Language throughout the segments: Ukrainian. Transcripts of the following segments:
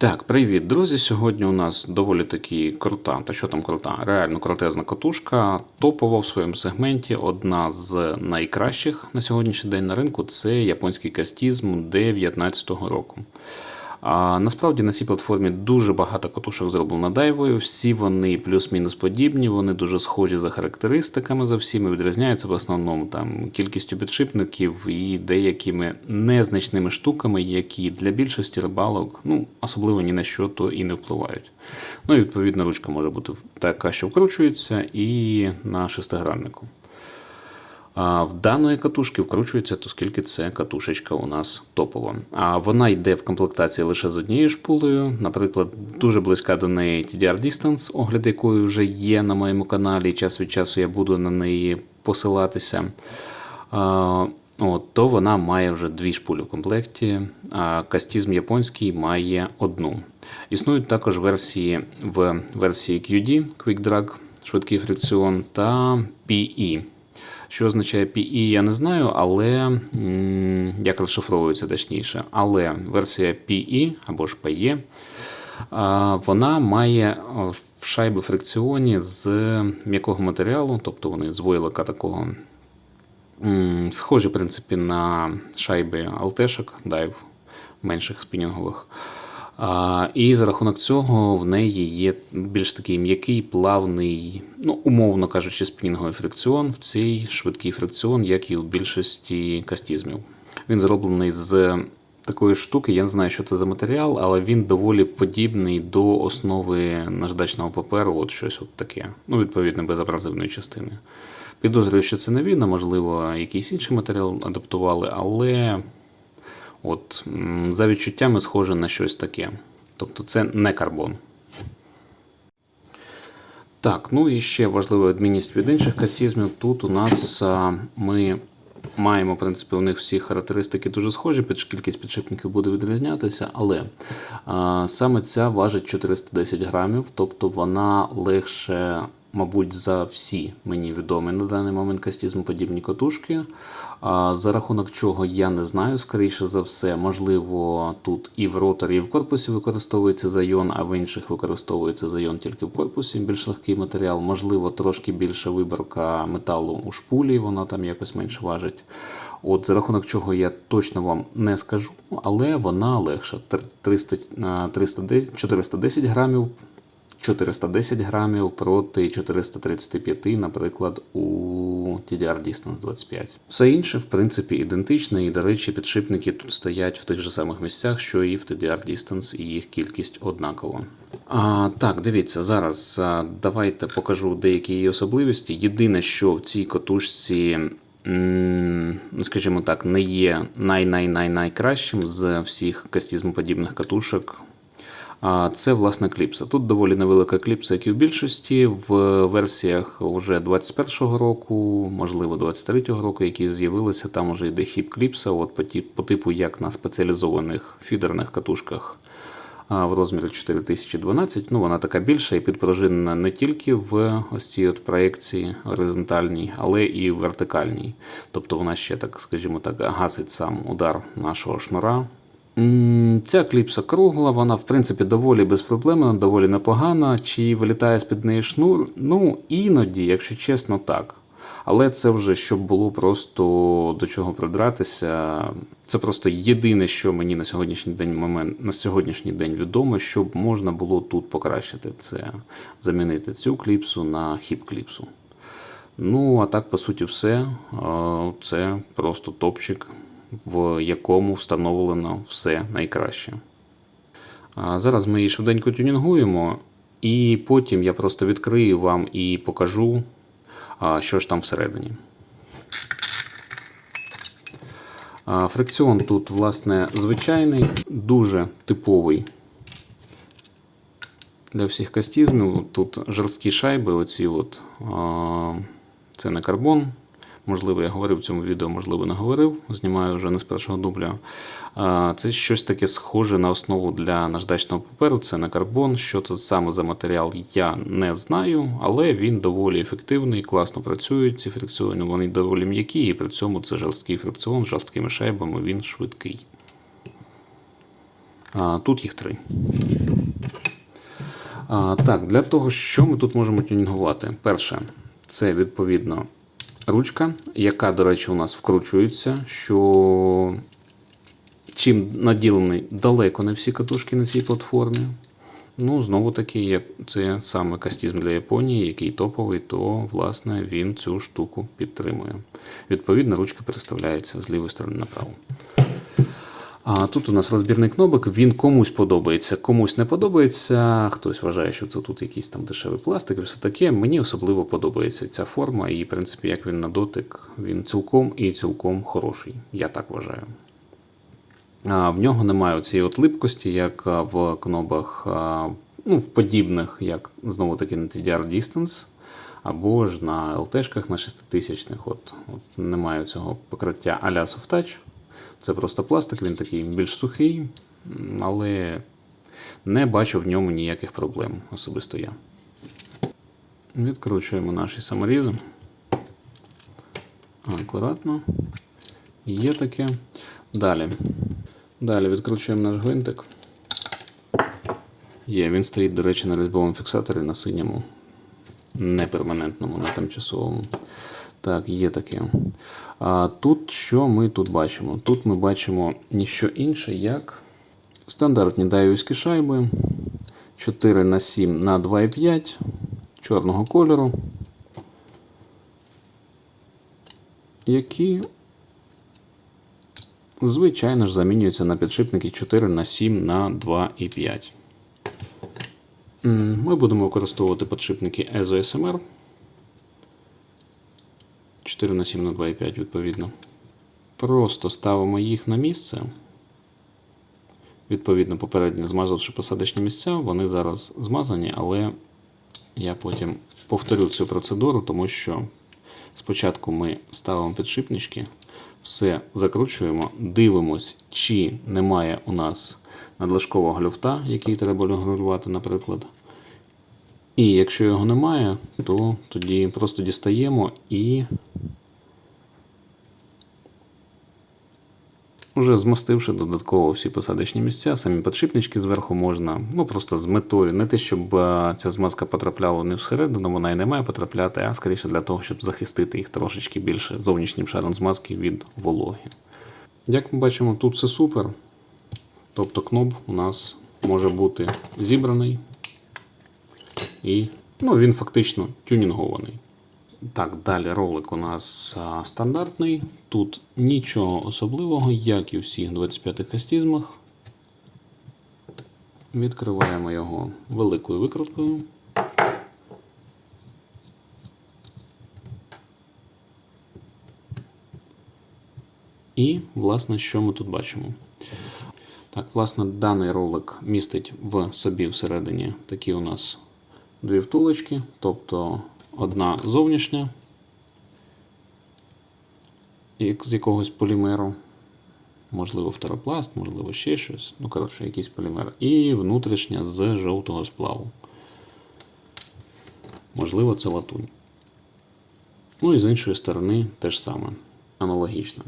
Так, привіт, друзі. Сьогодні у нас доволі такі крута, та що там крута, реально крутезна катушка. Топова в своєму сегменті. Одна з найкращих на сьогоднішній день на ринку це японський кастізм 19-го року. А насправді на цій платформі дуже багато катушок зроблено дайвою. Всі вони плюс-мінус подібні, вони дуже схожі за характеристиками за всіми, відрізняються в основному там кількістю підшипників і деякими незначними штуками, які для більшості рибалок ну, особливо ні на що то і не впливають. Ну і відповідно ручка може бути така, що вкручується, і на шестиграннику. В даної катушки вкручується, оскільки це катушечка у нас топова. А вона йде в комплектації лише з однією шпулею. Наприклад, дуже близька до неї TDR Distance, огляд якої вже є на моєму каналі, час від часу я буду на неї посилатися. От, то вона має вже дві шпулі в комплекті, а кастізм японський має одну. Існують також версії в версії QD Quick Drag, швидкий фрикціон та PE. Що означає PE, я не знаю, але як розшифровується точніше. Але версія PE або ж PE, вона має в шайби фрикціоні з м'якого матеріалу, тобто вони з войлика такого. Схожі, в принципі, на шайби алтешок, дайв менших спінінгових. І за рахунок цього в неї є більш такий м'який, плавний, ну, умовно кажучи, спінінговий фрикціон в цей швидкий фрикціон, як і у більшості кастізмів. Він зроблений з такої штуки, я не знаю, що це за матеріал, але він доволі подібний до основи наждачного паперу, от щось от таке. Ну, відповідно, без абразивної частини. Підозрюю, що це не він, а можливо, якийсь інший матеріал адаптували, але. От, За відчуттями схоже на щось таке. Тобто це не карбон. Так, ну і ще важлива відмінність від інших кастізмів. Тут у нас а, ми маємо, в принципі, у них всі характеристики дуже схожі, кількість підшипників буде відрізнятися, але а, саме ця важить 410 грамів, тобто вона легше. Мабуть, за всі мені відомі на даний момент кастізмоподібні катушки. А, За рахунок чого я не знаю, скоріше за все, можливо, тут і в роторі, і в корпусі використовується зайон, а в інших використовується зайон тільки в корпусі, більш легкий матеріал. Можливо, трошки більша виборка металу у шпулі, вона там якось менше важить. От За рахунок чого я точно вам не скажу, але вона легша. 300, 310, 410 грамів 410 грамів проти 435, наприклад, у TDR Distance 25. Все інше, в принципі, ідентичне, і, до речі, підшипники тут стоять в тих же самих місцях, що і в TDR Distance, і їх кількість однакова. А, Так, дивіться, зараз давайте покажу деякі її особливості. Єдине, що в цій катушці. Скажімо так, не є най-най-най-найкращим з всіх кастізмоподібних катушок це власне кліпса. Тут доволі невелика кліпса, як і в більшості. В версіях вже 21-го року, можливо, 23-го року, які з'явилися, там вже йде хіп кліпса, от по, типу як на спеціалізованих фідерних катушках. В розмірі 4012, ну вона така більша і підпружинена не тільки в ось цій от проєкції горизонтальній, але і в вертикальній. Тобто вона ще, так скажімо так, гасить сам удар нашого шнура. Ця кліпса кругла, вона, в принципі, доволі безпроблемна, доволі непогана. Чи вилітає з-під неї шнур? Ну, іноді, якщо чесно, так. Але це вже щоб було просто до чого придратися. Це просто єдине, що мені на сьогоднішній день момент, на сьогоднішній день відомо, щоб можна було тут покращити це, замінити цю кліпсу на хіп-кліпсу. Ну, а так, по суті, все. Це просто топчик в якому встановлено все найкраще. Зараз ми її швиденько тюнінгуємо, і потім я просто відкрию вам і покажу, що ж там всередині. Фрикціон тут, власне, звичайний, дуже типовий для всіх кастізмів. Тут жорсткі шайби, оці от, це не карбон, Можливо, я говорив в цьому відео, можливо, не говорив. Знімаю вже не з першого дубля. Це щось таке схоже на основу для наждачного паперу. Це не карбон. Що це саме за матеріал, я не знаю, але він доволі ефективний, класно працює. Ці фрикціони вони доволі м'які, і при цьому це жорсткий фрикціон з жорсткими шайбами, він швидкий. А, тут їх три. А, так, для того, що ми тут можемо тюнінгувати? Перше, це відповідно ручка, яка, до речі, у нас вкручується, що чим наділені далеко не всі катушки на цій платформі. Ну, знову таки, це саме кастізм для Японії, який топовий, то власне він цю штуку підтримує. Відповідно, ручка переставляється з лівої сторони направо. А тут у нас розбірний кнопок, він комусь подобається, комусь не подобається. Хтось вважає, що це тут якийсь там дешевий пластик і все таке. Мені особливо подобається ця форма, і, в принципі, як він на дотик, він цілком і цілком хороший. Я так вважаю. А, в нього немає цієї от липкості, як в кнопах, ну, в подібних, як знову таки на TDR Distance, або ж на LT-шках на 6000 От, от немає цього покриття а-ля Soft Touch. Це просто пластик, він такий більш сухий, але не бачу в ньому ніяких проблем, особисто я. Відкручуємо наші саморізи. Акуратно. Є таке. Далі. Далі відкручуємо наш гвинтик. Є, він стоїть, до речі, на різьбовому фіксаторі на синьому, не перманентному, на тимчасовому. Так, є таке. А тут що ми тут бачимо? Тут ми бачимо ніщо інше, як стандартні дайвівські шайби 4 на 7 на 2,5 чорного кольору, які Звичайно ж, замінюються на підшипники 4 на 7 на 2,5. Ми будемо використовувати підшипники EZO SMR 4 на 7 на 2,5 відповідно. Просто ставимо їх на місце. Відповідно, попередньо змазавши посадочні місця, вони зараз змазані, але я потім повторю цю процедуру, тому що спочатку ми ставимо підшипнички, все закручуємо, дивимось, чи немає у нас надлишкового люфта, який треба регулювати, наприклад. І якщо його немає, то тоді просто дістаємо і Уже змастивши додатково всі посадочні місця, самі підшипнички зверху можна, ну просто з метою, не те, щоб е, ця змазка потрапляла не всередину, вона і не має потрапляти, а скоріше для того, щоб захистити їх трошечки більше зовнішнім шаром змазки від вологи. Як ми бачимо, тут все супер. Тобто кноп у нас може бути зібраний і ну, він фактично тюнінгований. Так, далі ролик у нас а, стандартний. Тут нічого особливого, як і в всіх 25 хастізмах. Відкриваємо його великою викруткою. І, власне, що ми тут бачимо? Так, власне, даний ролик містить в собі всередині такі у нас дві втулочки, тобто одна зовнішня, з якогось полімеру, можливо, фторопласт, можливо, ще щось. Ну, коротше, якийсь полімер. І внутрішня з жовтого сплаву. Можливо, це латунь. Ну і з іншої сторони теж саме, аналогічно.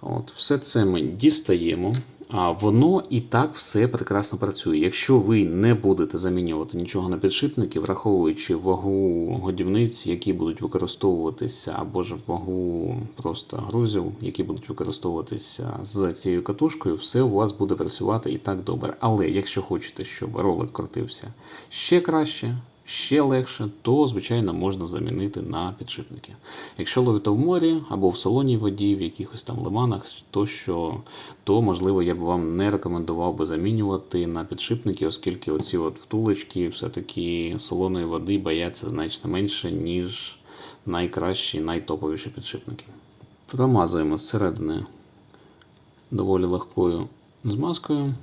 От, Все це ми дістаємо, воно і так все прекрасно працює. Якщо ви не будете замінювати нічого на підшипники, враховуючи вагу годівниць, які будуть використовуватися, або ж вагу просто грузів, які будуть використовуватися з цією катушкою, все у вас буде працювати і так добре. Але якщо хочете, щоб ролик крутився ще краще, ще легше, то, звичайно, можна замінити на підшипники. Якщо ловите в морі або в солоній воді, в якихось там лиманах, тощо, то можливо я б вам не рекомендував би замінювати на підшипники, оскільки оці от втулочки все-таки солоної води бояться значно менше, ніж найкращі, найтоповіші підшипники. Промазуємо зсередини доволі легкою змазкою.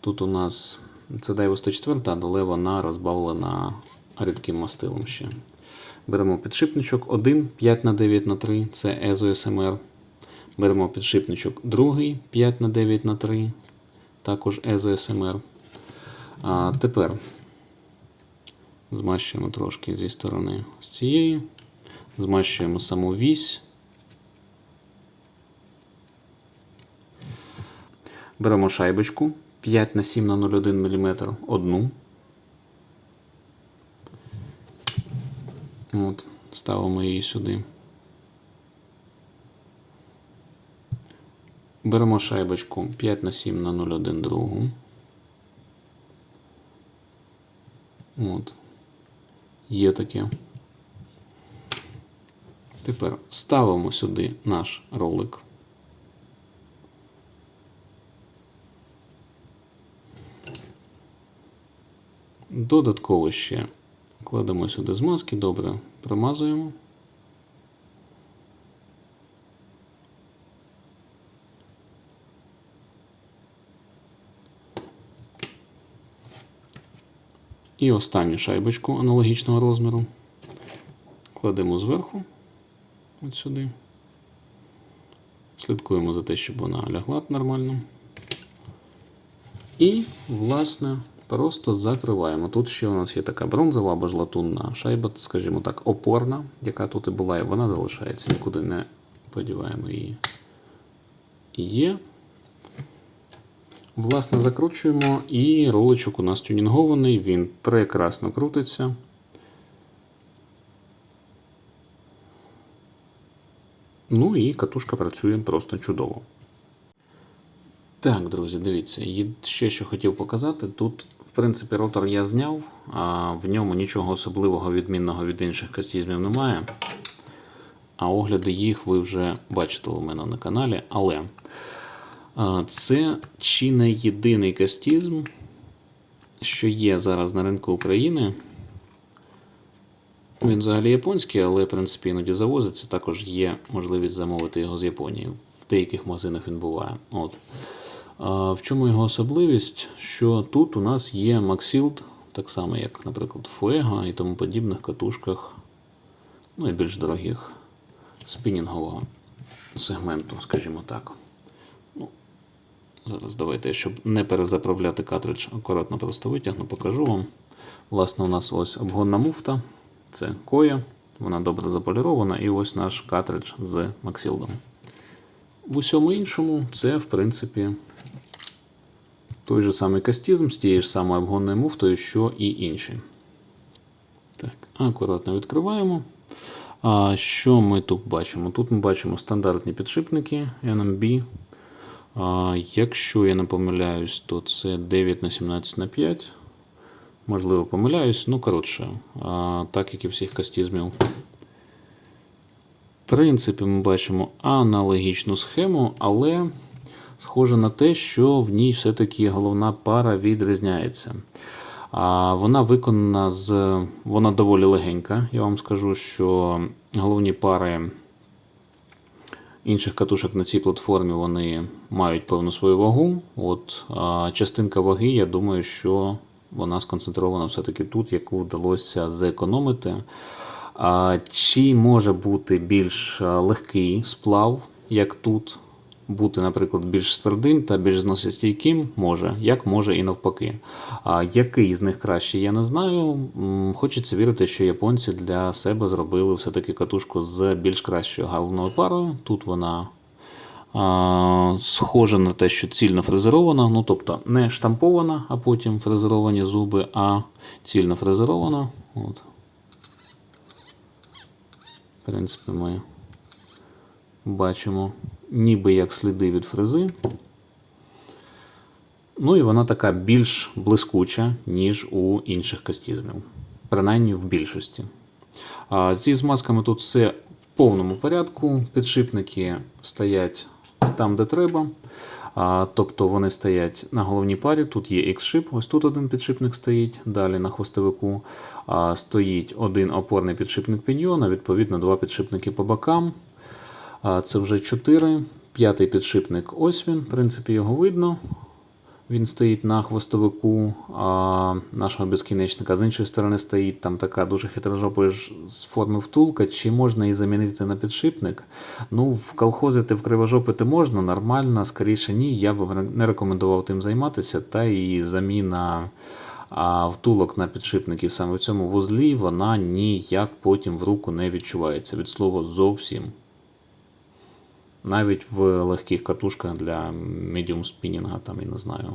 Тут у нас це Daiwa 104, але вона розбавлена рідким мастилом ще. Беремо підшипничок 1 5 на 9 на 3 це EZO SMR. Беремо підшипничок другий 5 на 9 на 3 також EZO SMR. А тепер змащуємо трошки зі сторони з цієї, змащуємо саму вісь. Беремо шайбочку 5 на 7 на 0,1 мм одну. От, ставимо її сюди. Беремо шайбочку 5 на 7 на 0,1 другу. От. Є таке. Тепер ставимо сюди наш ролик. Додатково ще кладемо сюди змазки, добре промазуємо. І останню шайбочку аналогічного розміру кладемо зверху, от сюди. Слідкуємо за те, щоб вона лягла нормально. І, власне, просто закриваємо. Тут ще у нас є така бронзова або ж латунна шайба, скажімо так, опорна, яка тут і була, і вона залишається, нікуди не подіваємо її. Є. Власне, закручуємо, і роличок у нас тюнінгований, він прекрасно крутиться. Ну і катушка працює просто чудово. Так, друзі, дивіться, і ще що хотів показати. Тут, в принципі, ротор я зняв, а в ньому нічого особливого відмінного від інших кастізмів немає. А огляди їх ви вже бачите у мене на каналі. Але це чи не єдиний кастізм, що є зараз на ринку України. Він взагалі японський, але в принципі іноді завозиться. Також є можливість замовити його з Японії. В деяких магазинах він буває. От. В чому його особливість? Що тут у нас є Maxild, так само, як, наприклад, Fuego і тому подібних катушках, ну і більш дорогих спінінгового сегменту, скажімо так. Ну, Зараз давайте, щоб не перезаправляти картридж, акуратно просто витягну, покажу вам. Власне, у нас ось обгонна муфта. Це коя, вона добре заполірована, і ось наш картридж з Максілдом. В усьому іншому це, в принципі, той же самий кастізм з тією ж самою обгонною муфтою, що і інші. Так, Акуратно відкриваємо. А Що ми тут бачимо? Тут ми бачимо стандартні підшипники NMB. А, Якщо я не помиляюсь, то це 9 на 17 на 5 Можливо, помиляюсь, ну, коротше, а, так як і всіх кастізмів. Принципі, ми бачимо аналогічну схему, але схоже на те, що в ній все-таки головна пара відрізняється. А Вона виконана з. Вона доволі легенька. Я вам скажу, що головні пари інших катушок на цій платформі вони мають певну свою вагу. От а Частинка ваги, я думаю, що вона сконцентрована все-таки тут, яку вдалося зекономити. Чи може бути більш легкий сплав, як тут? Бути, наприклад, більш твердим та більш зносостійким може, як може і навпаки. Який з них краще, я не знаю. Хочеться вірити, що японці для себе зробили все-таки катушку з більш кращою головною парою. Тут вона а, схожа на те, що цільно фрезерована, ну тобто не штампована, а потім фрезеровані зуби, а цільно фрезерована. От. В принципі, ми бачимо ніби як сліди від фрези. Ну і вона така більш блискуча, ніж у інших кастізмів. Принаймні в більшості. Зі змазками тут все в повному порядку. Підшипники стоять там, де треба. А, Тобто вони стоять на головній парі. Тут є X-шип, ось тут один підшипник стоїть. Далі на хвостовику а, стоїть один опорний підшипник піньйона, відповідно, два підшипники по бокам. Це вже 4. П'ятий підшипник ось він, в принципі, його видно. Він стоїть на хвостовику а, нашого безкінечника. З іншої сторони, стоїть там така дуже хитрожопа з форми втулка. Чи можна її замінити на підшипник? Ну, в колхозити в кривожопити можна, нормально, скоріше ні. Я б не рекомендував тим займатися. Та і заміна а, втулок на підшипники саме в цьому вузлі, вона ніяк потім в руку не відчувається. Від слова зовсім навіть в легких катушках для медіум спінінга, там, я не знаю,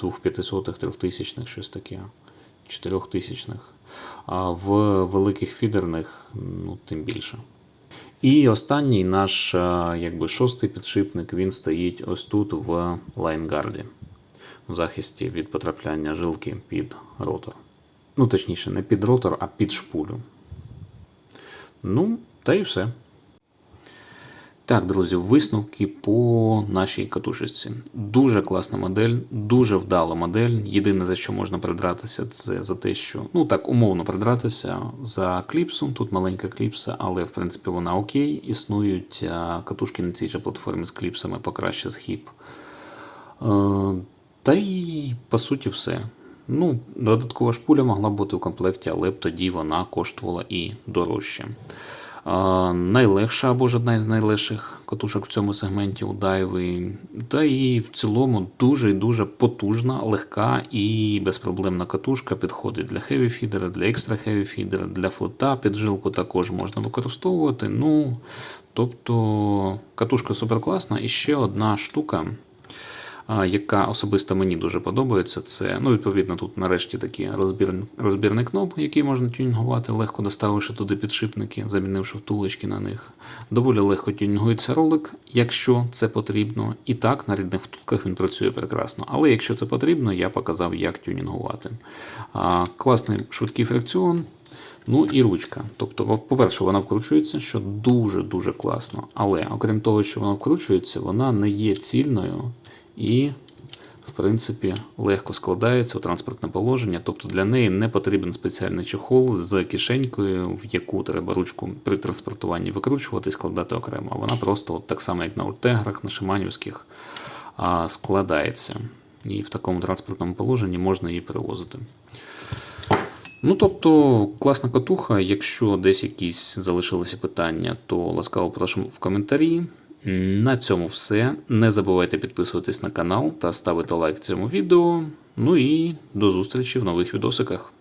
2500 3000 щось таке, 4000 а в великих фідерних ну, тим більше. І останній наш е, якби, шостий підшипник він стоїть ось тут в лайнгарді, в захисті від потрапляння жилки під ротор. Ну, точніше, не під ротор, а під шпулю. Ну, та й все. Так, друзі, висновки по нашій катушечці. Дуже класна модель, дуже вдала модель. Єдине, за що можна придратися, це за те, що, ну так, умовно придратися за кліпсу. Тут маленька кліпса, але в принципі вона окей. Існують а, катушки на цій же платформі з кліпсами покраще з хіп. Е, та й по суті все. Ну, додаткова шпуля могла бути у комплекті, але б тоді вона коштувала і дорожче. Найлегша або ж одна із найлегших катушок в цьому сегменті у дайви. Та і в цілому дуже і дуже потужна, легка і безпроблемна катушка. Підходить для хеві фідера, для екстра хеві фідера, для флета піджилку також можна використовувати. Ну, тобто катушка суперкласна. І ще одна штука яка особисто мені дуже подобається. Це, ну, відповідно, тут нарешті такий розбірний, розбірний кноп, який можна тюнінгувати, легко доставивши туди підшипники, замінивши втулочки на них. Доволі легко тюнінгується ролик, якщо це потрібно. І так, на рідних втулках він працює прекрасно. Але якщо це потрібно, я показав, як тюнінгувати. Класний швидкий фрикціон. Ну і ручка. Тобто, по-перше, вона вкручується, що дуже-дуже класно. Але окрім того, що вона вкручується, вона не є цільною і, в принципі, легко складається у транспортне положення. Тобто для неї не потрібен спеціальний чохол з кишенькою, в яку треба ручку при транспортуванні викручувати і складати окремо. Вона просто, от так само, як на ультеграх, на шиманівських, складається. І в такому транспортному положенні можна її перевозити. Ну, тобто, класна катуха. Якщо десь якісь залишилися питання, то ласкаво прошу в коментарі. На цьому все. Не забувайте підписуватись на канал та ставити лайк цьому відео. Ну і до зустрічі в нових відосиках.